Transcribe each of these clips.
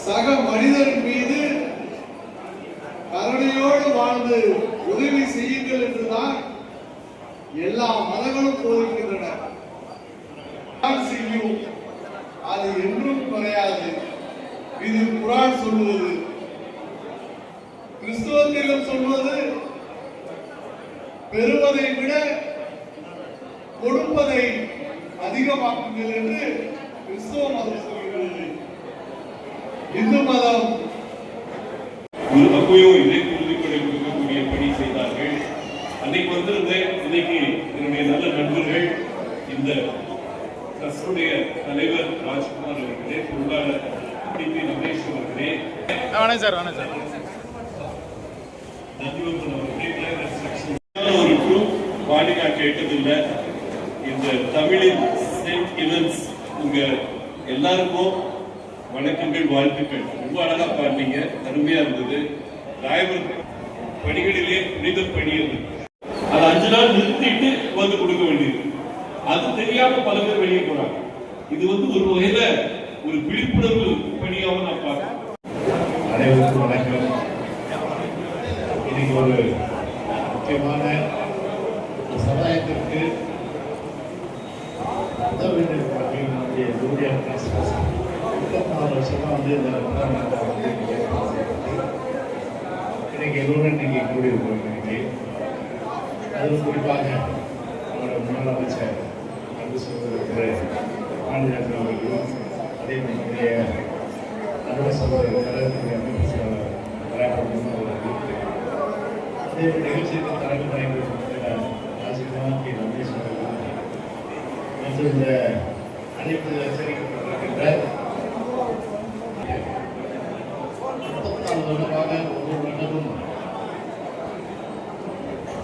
சக மனிதர் மீது கருணையோடு வாழ்ந்து உதவி செய்யுங்கள் என்றுதான் எல்லா மதங்களும் போதிக்கின்றன செய்யும் அது என்றும் குறையாது இது குரான் சொல்வது கிறிஸ்துவத்திலும் சொல்வது பெறுவதை விட கொடுப்பதை அதிகமாக்குங்கள் என்று கிறிஸ்துவ மதம் சொல்கிறது இந்து மதம் ஒரு அப்பயோ இதை உறுதிப்படை கொடுக்கக்கூடிய பணி செய்தார்கள். அன்னைக்கு வந்திருந்த இன்னைக்கு என்னுடைய நல்ல நண்பர்கள் இந்த ட்ரஸ்டுடைய தலைவர் ராஜ்குமார் அவர்களே பொருளாளர் டிபி ரமேஷ் அவர்களே. வணக்கம் சார் வணக்கம் சார். நந்திவந்தன் அவர்களே. ஒரு ட்ரூப் பாடி நான் கேட்டதில்லை. இந்த தமிழின் சென்ட் இவன்ஸ் உங்க எல்லாருக்கும் வணக்கங்கள் வாழ்த்துக்கள். ரொம்ப அழகா பாடுனீங்க. அருமையா இருந்தது. ராயபுரம் பணிகளிலே புனித பணி அது அது அஞ்சு நாள் நிறுத்திட்டு வந்து கொடுக்க வேண்டியது. அது தெரியாம பல பேர் வெளியே போறாங்க. இது வந்து ஒரு வகையில ஒரு விழிப்புணர்வு பணியாகவும் நான் பார்க்கிறேன். அனைவருக்கும் வணக்கம். இன்னைக்கு ஒரு முக்கியமான ஒரு சமுதாயத்திற்கு உதவ வேண்டும் அப்படின்னு நம்முடைய ஜூலியா கிறிஸ்மஸ் முப்பத்தி வந்து இந்த உதாரணத்தை வந்து இங்க இன்னைக்கு எல்லோரும் நீங்கள் கூடி இருக்கோம் இன்னைக்கு குறிப்பாக நம்மளோட முன்னாள் அமைச்சர் அன்பு சகோதரர் மாநிலத்தில் அவர்களும் அதே நம்முடைய அன்பு சகோதரர் கழகத்துடைய அமைப்பு செயலாளர் அவர்கள் அதே ஒரு நிகழ்ச்சிக்கு தலைமை ராஜ்குமார் கே. ரமேஷ் அவர்கள் மற்றும் இந்த அழைப்பு எச்சரிக்கப்பட்டிருக்கின்ற ஒவ்வொரு வருடமும்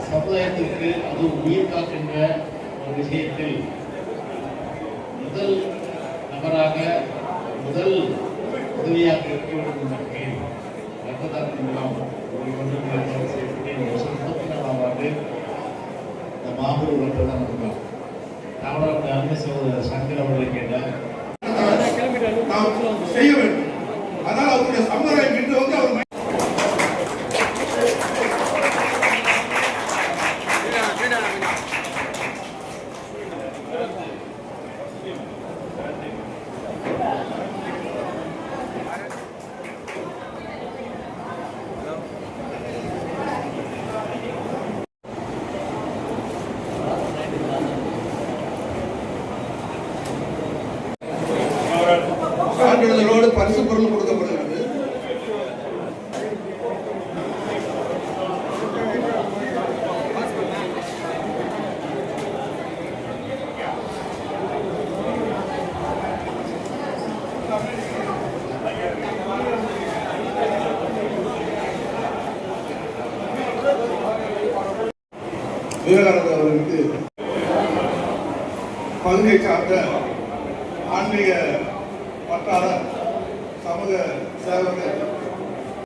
சமுதாயத்திற்கு அது உயிர் காக்கின்ற ஒரு விஷயத்தில் முதல் நபராக முதல் உதவியாக இருக்க வேண்டும் ரத்ததான ஒரு முப்பத்தி நாலாம் ஆண்டு இந்த மாபெரும் ரத்ததான முகாம் சகோதரர் சான்றிதழோடு பரிசு பொருள் கொடுக்கப்படுகிறது. விவேகானந்தர் அவர்களுக்கு பகுதியை சார்ந்த ஆன்மீக வட்டார சமூக சேவகர்